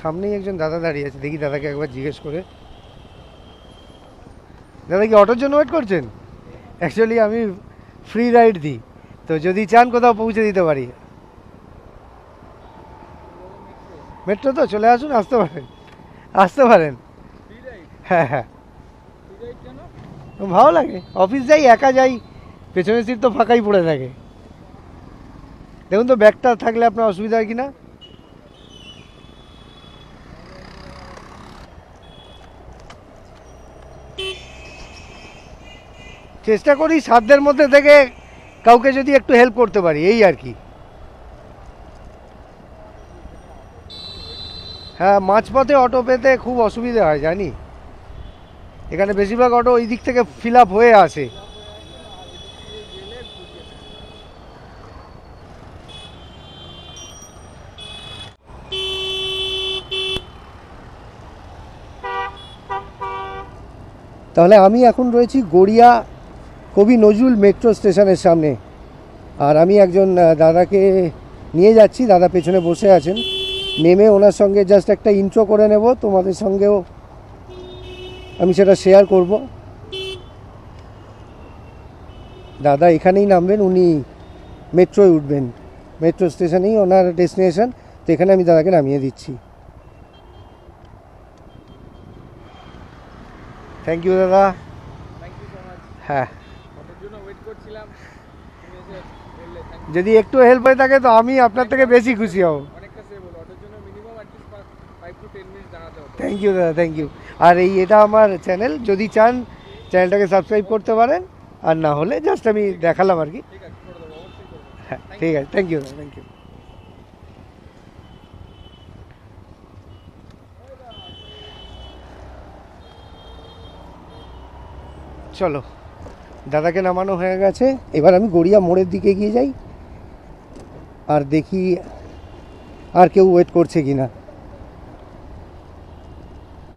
সামনেই একজন দাদা দাঁড়িয়ে আছে। দেখি দাদাকে একবার জিজ্ঞেস করে। দাদা কি অটোর জন্য ওয়েট করছেন? অ্যাকচুয়ালি আমি ফ্রি রাইড দিই। তো যদি চান কোথাও পৌঁছে দিতে পারি। মেট্রো তো? চলে আসুন, আসতে পারেন। আসতে পারেন। হ্যাঁ হ্যাঁ। ভালো লাগে। অফিস যাই, একা যাই, পেছনের সিট তো ফাঁকাই পড়ে থাকে। দেখুন তো ব্যাগটা থাকলে আপনার অসুবিধা হয় কি না চেষ্টা করি সাধ্যের মধ্যে থেকে কাউকে যদি একটু হেল্প করতে পারি, এই আর কি। হ্যাঁ মাঝপথে অটো পেতে খুব অসুবিধা হয়, জানি। এখানে বেশিরভাগ অটো ওই দিক থেকে ফিল হয়ে আসে। তাহলে আমি এখন রয়েছি গড়িয়া কবি নজরুল মেট্রো স্টেশনের সামনে। আর আমি একজন দাদাকে নিয়ে যাচ্ছি দাদা পেছনে বসে আছেন। নেমে ওনার সঙ্গে জাস্ট একটা ইন্ট্রো করে নেব তোমাদের সঙ্গেও আমি সেটা শেয়ার করব। দাদা এখানেই নামবেন উনি মেট্রোয় উঠবেন। মেট্রো স্টেশনেই ওনার ডেস্টিনেশন তো এখানে আমি দাদাকে নামিয়ে দিচ্ছি। থ্যাংক ইউ দাদা। হ্যাঁ। যদি একটু হেল্প হয়ে থাকে তো আমি আপনার থেকে বেশি খুশি হব। অনেকটা সেভ হলো। অটোর জন্য minimum atleast five to ten minute দাঁড়াতে হতো থ্যাংক ইউ দাদা থ্যাংক ইউ আর এই এটা আমার চ্যানেল যদি চান চ্যানেলটাকে সাবস্ক্রাইব করতে পারেন। আর না হলে জাস্ট আমি দেখালাম আর কি। ঠিক আছে করে দেবো অবশ্যই করব হ্যাঁ ঠিক আছে থ্যাংক ইউ দাদা থ্যাংক ইউ চলো। দাদাকে নামানো হয়ে গেছে। এবার আমি গড়িয়া মোড়ের দিকে গিয়ে যাই। আর দেখি আর কেউ ওয়েট করছে কি না